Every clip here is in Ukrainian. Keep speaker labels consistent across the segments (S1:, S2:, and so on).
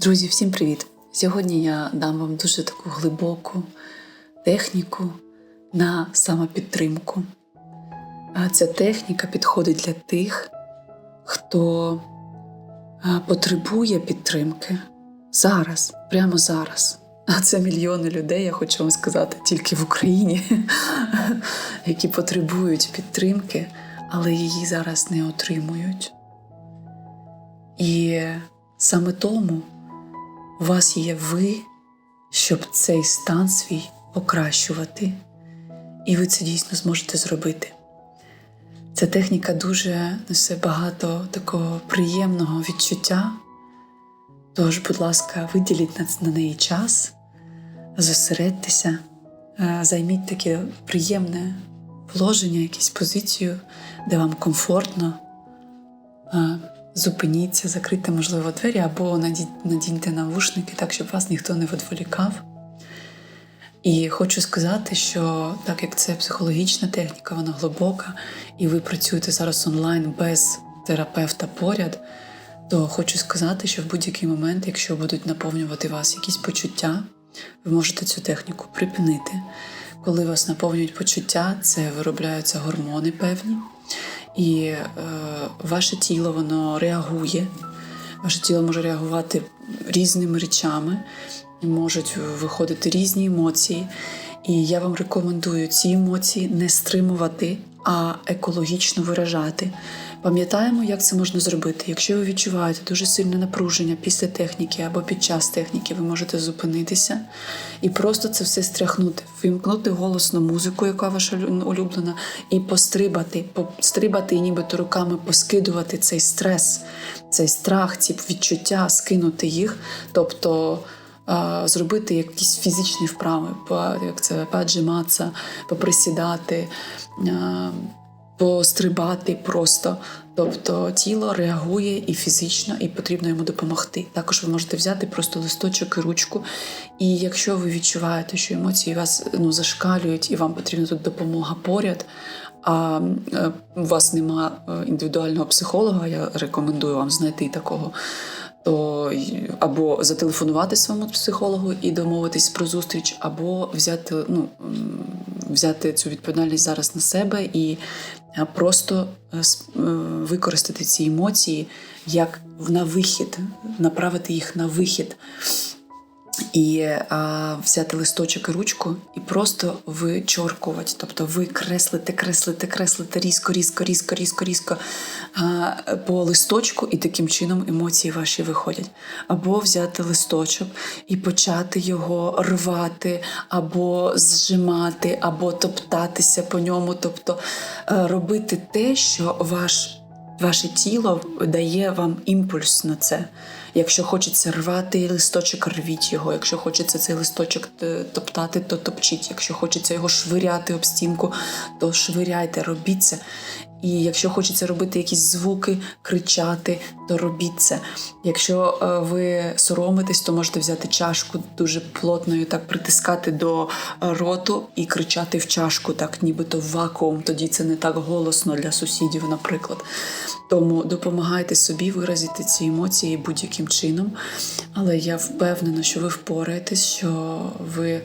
S1: Друзі, всім привіт! Сьогодні я дам вам дуже таку глибоку техніку на самопідтримку. А Ця техніка підходить для тих, хто потребує підтримки зараз, прямо зараз. А це мільйони людей, я хочу вам сказати, тільки в Україні, які потребують підтримки, але її зараз не отримують. І саме тому у вас є ви, щоб цей стан свій покращувати, і ви це дійсно зможете зробити. Ця техніка дуже несе багато такого приємного відчуття. Тож, будь ласка, виділіть на, неї час, зосередьтеся, е, займіть таке приємне положення, якусь позицію, де вам комфортно. Зупиніться, закрийте, можливо, двері або надіньте навушники так, щоб вас ніхто не відволікав. І хочу сказати, що так як це психологічна техніка, вона глибока, і ви працюєте зараз онлайн без терапевта поряд, то хочу сказати, що в будь-який момент, якщо будуть наповнювати вас якісь почуття, ви можете цю техніку припинити. Коли вас наповнюють почуття, це виробляються гормони певні, і е, ваше тіло воно реагує. Ваше тіло може реагувати різними речами, можуть виходити різні емоції. І я вам рекомендую ці емоції не стримувати, а екологічно виражати. Пам'ятаємо, як це можна зробити. Якщо ви відчуваєте дуже сильне напруження після техніки або під час техніки, ви можете зупинитися і просто це все стряхнути, вимкнути голосну музику, яка ваша лю- улюблена, і пострибати, пострибати і нібито руками поскидувати цей стрес, цей страх, ці відчуття, скинути їх. Тобто зробити якісь фізичні вправи, як це поджиматися, поприсідати, пострибати просто. Тобто тіло реагує і фізично, і потрібно йому допомогти. Також ви можете взяти просто листочок і ручку. І якщо ви відчуваєте, що емоції вас ну, зашкалюють і вам потрібна тут допомога поряд, а е, у вас нема е, індивідуального психолога, я рекомендую вам знайти такого то або зателефонувати своєму психологу і домовитись про зустріч, або взяти, ну, взяти цю відповідальність зараз на себе і е, просто е, е, використати ці емоції як на вихід, направити їх на вихід. І а, взяти листочок і ручку і просто вичоркувати. Тобто ви креслите, креслите, креслите різко, різко, різко, різко, різко а, по листочку, і таким чином емоції ваші виходять. Або взяти листочок і почати його рвати, або зжимати, або топтатися по ньому. Тобто е, робити те, що ваш Ваше тіло дає вам імпульс на це. Якщо хочеться рвати листочок, рвіть його. Якщо хочеться цей листочок е, топтати, то топчіть. Якщо хочеться його швиряти об стінку, то швиряйте, робіть це. І якщо хочеться робити якісь звуки, кричати, то робіть це. Якщо е, ви соромитесь, то можете взяти чашку дуже плотною, так притискати до е, роту і кричати в чашку, так нібито в вакуум. Тоді це не так голосно для сусідів, наприклад. Тому допомагайте собі виразити ці емоції будь-яким чином. Але я впевнена, що ви впораєтесь, що ви е,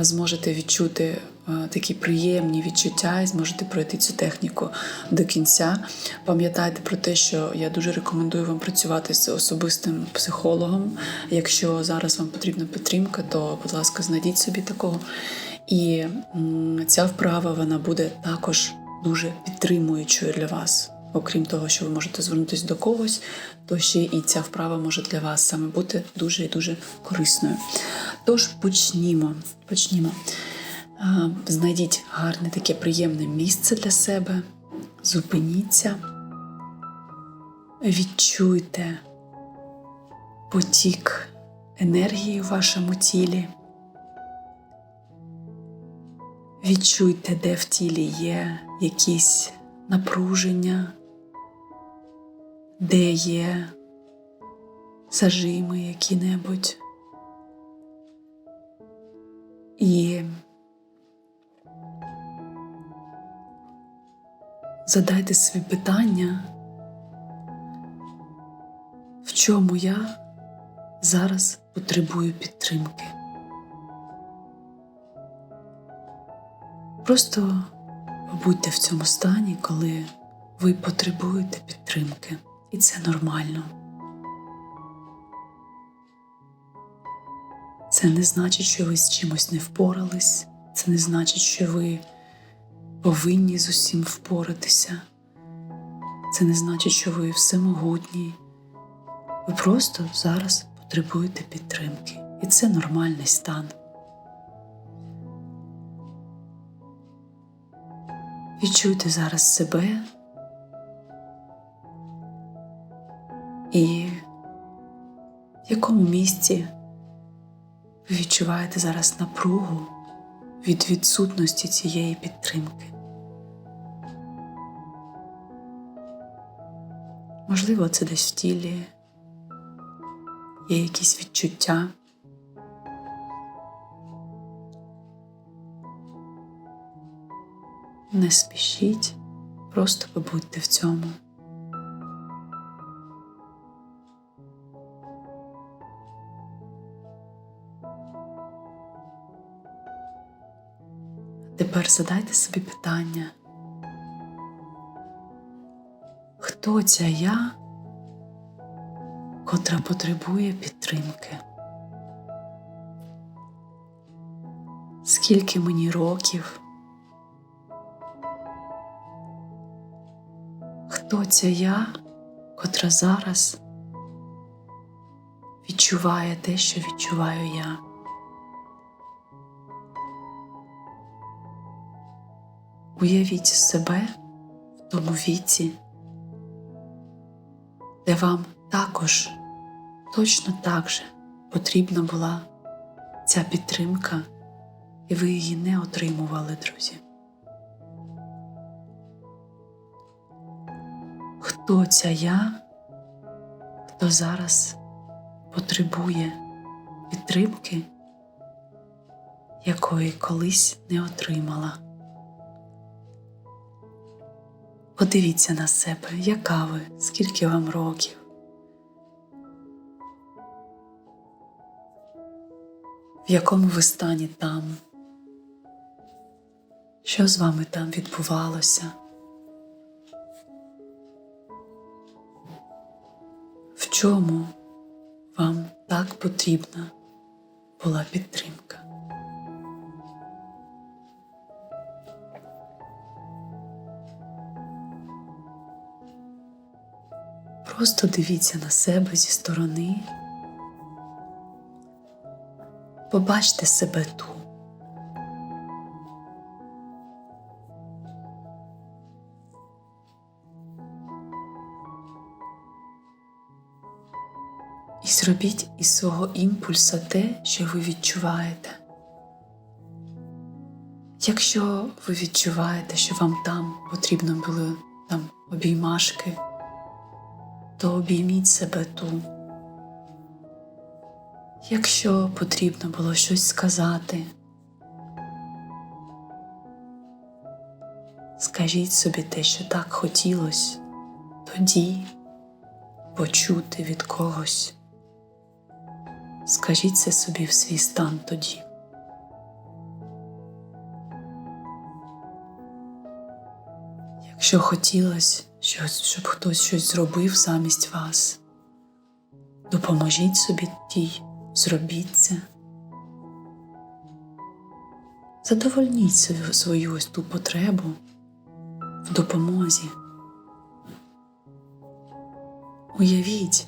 S1: зможете відчути такі приємні відчуття і зможете пройти цю техніку до кінця. Пам'ятайте про те, що я дуже рекомендую вам працювати з особистим психологом. Якщо зараз вам потрібна підтримка, то, будь ласка, знайдіть собі такого. І ця вправа вона буде також дуже підтримуючою для вас. Окрім того, що ви можете звернутися до когось, то ще і ця вправа може для вас саме бути дуже і дуже корисною. Тож почнімо. почнімо. Знайдіть гарне таке приємне місце для себе, зупиніться, відчуйте потік енергії в вашому тілі. Відчуйте, де в тілі є якісь напруження, де є зажими які-небудь. І задайте собі питання, в чому я зараз потребую підтримки. Просто побудьте в цьому стані, коли ви потребуєте підтримки, і це нормально. Це не значить, що ви з чимось не впорались, це не значить, що ви повинні з усім впоратися. Це не значить, що ви всемогутні. Ви просто зараз потребуєте підтримки, і це нормальний стан. Відчуйте зараз себе і в якому місці ви відчуваєте зараз напругу від відсутності цієї підтримки. Можливо, це десь в тілі є якісь відчуття. Не спішіть, просто побудьте в цьому. Тепер задайте собі питання. Хто ця я, котра потребує підтримки? Скільки мені років? Хто ця я, котра зараз відчуває те, що відчуваю я? Уявіть себе в тому віці, де вам також точно так же потрібна була ця підтримка, і ви її не отримували, друзі. Хто ця я, хто зараз потребує підтримки, якої колись не отримала? Подивіться на себе, яка ви, скільки вам років. В якому ви стані там? Що з вами там відбувалося? В чому вам так потрібна була підтримка? Просто дивіться на себе зі сторони. Побачте себе ту. І зробіть із свого імпульса те, що ви відчуваєте. Якщо ви відчуваєте, що вам там потрібно були там обіймашки, то обійміть себе ту. Якщо потрібно було щось сказати, скажіть собі те, що так хотілося, тоді почути від когось. Скажіть це собі в свій стан тоді. Якщо хотілося, щоб хтось щось зробив замість вас, допоможіть собі тій, зробіть це. Задовольніть свою, ось ту потребу в допомозі. Уявіть,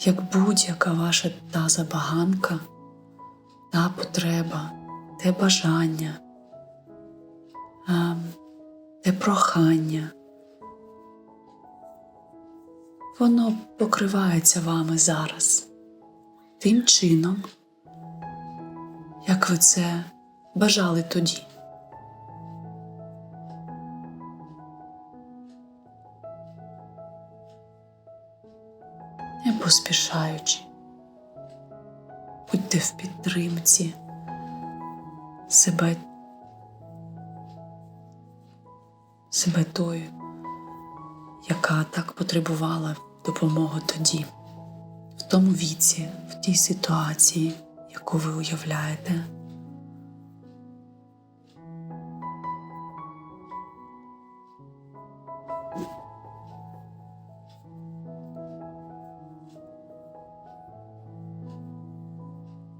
S1: як будь-яка ваша та забаганка, та потреба, те бажання, те прохання, воно покривається вами зараз тим чином, як ви це бажали тоді. Не поспішаючи, будьте в підтримці себе, себе тою, яка так потребувала допомогу тоді, в тому віці, в тій ситуації, яку ви уявляєте.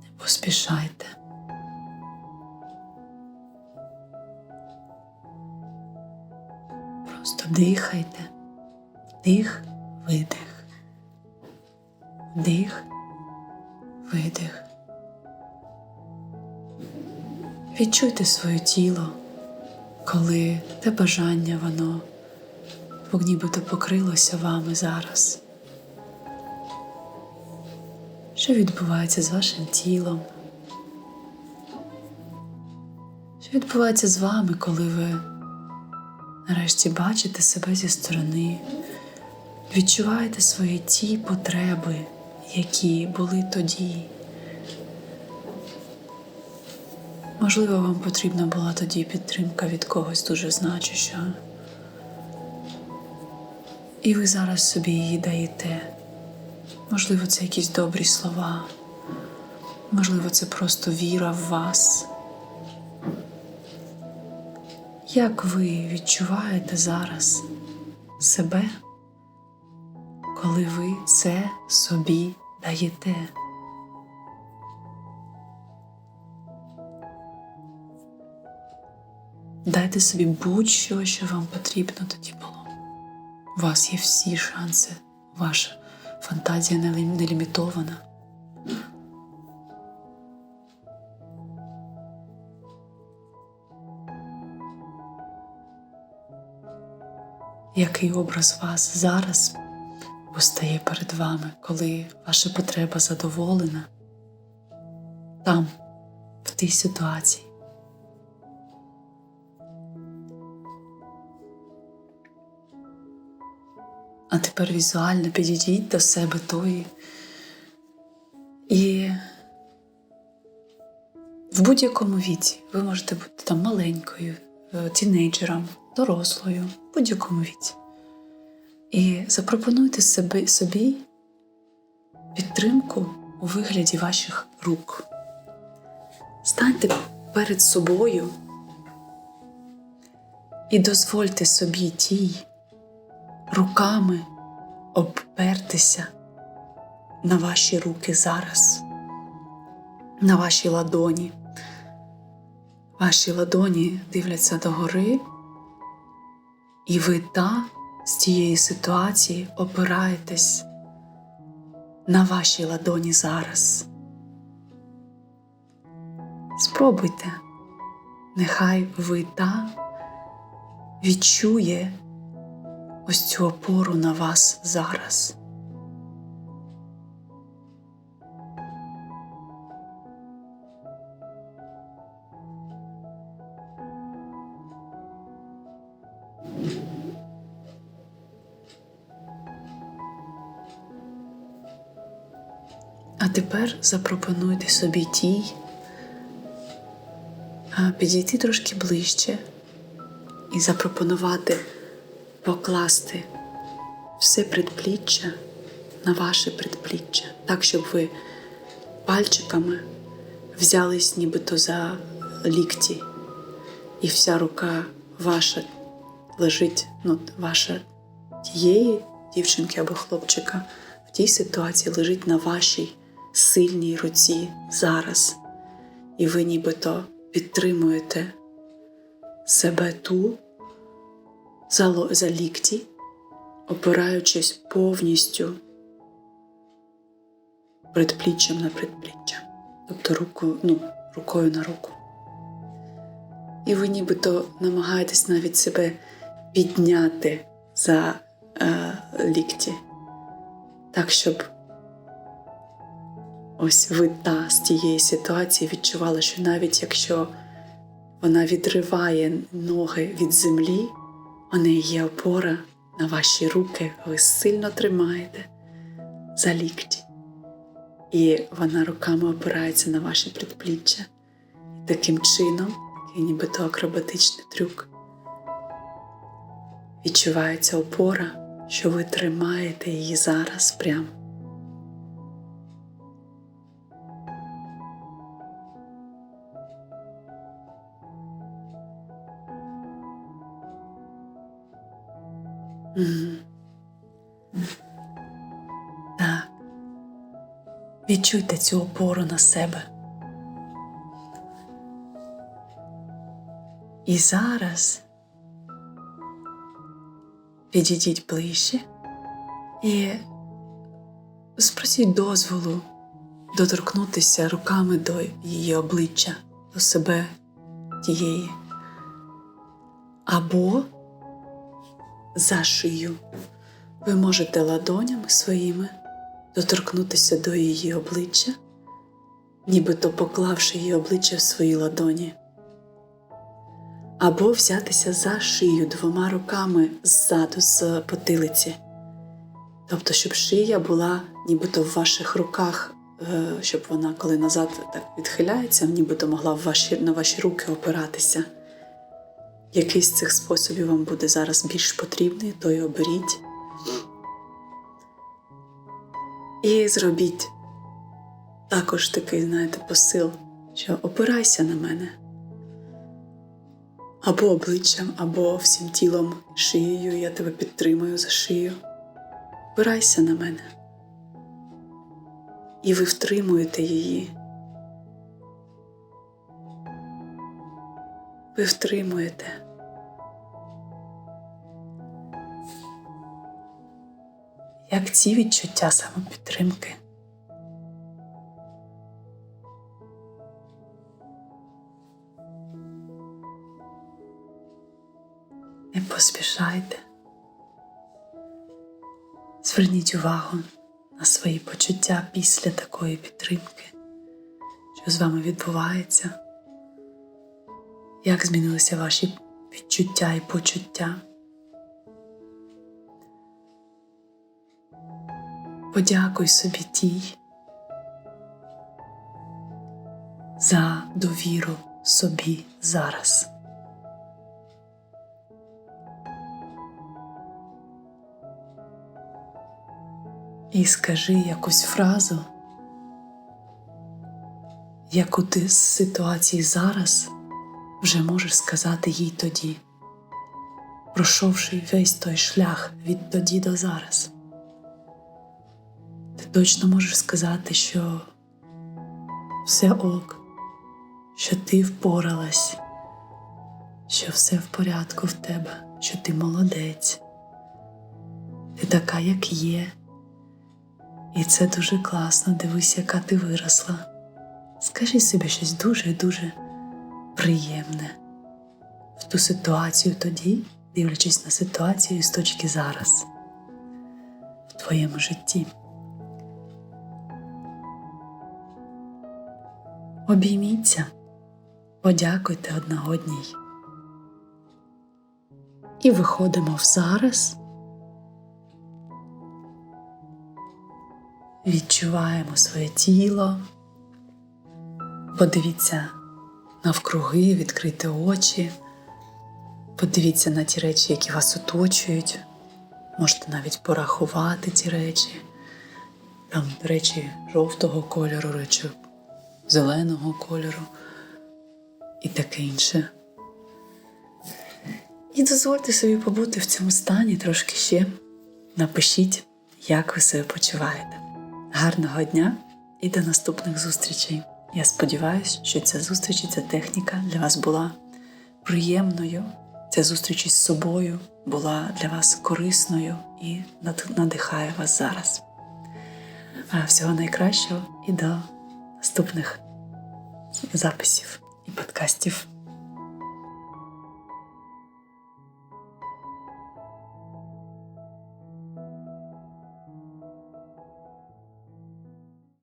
S1: Не Просто дихайте. Вдих, видих. Вдих, видих. Відчуйте своє тіло, коли те бажання воно нібито покрилося вами зараз. Що відбувається з вашим тілом? Що відбувається з вами, коли ви нарешті бачите себе зі сторони, відчуваєте свої ті потреби, які були тоді? Можливо, вам потрібна була тоді підтримка від когось дуже значущого. І ви зараз собі її даєте. Можливо, це якісь добрі слова, можливо, це просто віра в вас. Як ви відчуваєте зараз себе, коли ви це собі даєте? Дайте собі будь-що, що вам потрібно тоді було. У вас є всі шанси, ваша фантазія не лі- не лімітована. Який образ вас зараз постає перед вами, коли ваша потреба задоволена там, в тій ситуації? А тепер візуально підійдіть до себе тої. І в будь-якому віці ви можете бути там маленькою, е, тінейджером, дорослою, будь-якому віці. І запропонуйте собі, собі підтримку у вигляді ваших рук. Станьте перед собою і дозвольте собі тій руками обпертися на ваші руки зараз, на ваші ладоні. Ваші ладоні дивляться догори, і ви та з тієї ситуації опираєтесь на вашій ладоні зараз. Спробуйте, нехай ви та відчує ось цю опору на вас зараз. Тепер запропонуйте собі тій підійти трошки ближче і запропонувати покласти все предпліччя на ваше предпліччя, так, щоб ви пальчиками взялись нібито за лікті, і вся рука ваша лежить, ну, ваша тієї дівчинки або хлопчика в тій ситуації лежить на вашій сильній руці зараз. І ви нібито підтримуєте себе ту за, за лікті, опираючись повністю предпліччям на предпліччя, тобто руку, ну, рукою на руку. І ви нібито намагаєтесь навіть себе підняти за е, лікті, так, щоб ось ви та з тієї ситуації відчувала, що навіть якщо вона відриває ноги від землі, у неї є опора на ваші руки, ви сильно тримаєте за лікті. І вона руками опирається на ваші предпліччя. І таким чином, такий нібито акробатичний трюк, відчувається опора, що ви тримаєте її зараз прямо. Так. Відчуйте цю опору на себе. І зараз підійдіть ближче і спросіть дозволу доторкнутися руками до її обличчя, до себе тієї. Або за шию. Ви можете ладонями своїми доторкнутися до її обличчя, нібито поклавши її обличчя в свої ладоні. Або взятися за шию двома руками ззаду з потилиці. Тобто, щоб шия була нібито в ваших руках, е, щоб вона, коли назад так відхиляється, нібито могла в ваші, на ваші руки опиратися. Який з цих способів вам буде зараз більш потрібний, то й оберіть. І зробіть також такий, знаєте, посил, що опирайся на мене. Або обличчям, або всім тілом, шиєю, я тебе підтримую за шию. Опирайся на мене. І ви втримуєте її. Ви втримуєте. Як ці відчуття самопідтримки? Не поспішайте. Зверніть увагу на свої почуття після такої підтримки, що з вами відбувається, як змінилися ваші відчуття і почуття. Подякуй собі тій за довіру собі зараз. І скажи якусь фразу, яку ти з ситуації зараз вже можеш сказати їй тоді, пройшовши весь той шлях від тоді до зараз. Ти точно можеш сказати, що все ок, що ти впоралась, що все в порядку в тебе, що ти молодець, ти така, як є. І це дуже класно, дивись, яка ти виросла. Скажи собі щось дуже-дуже приємне в ту ситуацію тоді, дивлячись на ситуацію з точки зараз в твоєму житті. Обійміться, подякуйте одна одній. І виходимо в зараз. Відчуваємо своє тіло, подивіться навкруги, відкрити очі, подивіться на ті речі, які вас оточують. Можете навіть порахувати ті речі, там речі жовтого кольору, речі зеленого кольору і таке інше. І дозвольте собі побути в цьому стані трошки ще. Напишіть, як ви себе почуваєте. Гарного дня і до наступних зустрічей. Я сподіваюся, що ця зустріч і ця техніка для вас була приємною. Ця зустріч із собою була для вас корисною і надихає вас зараз. Всього найкращого і до наступних записів і подкастів.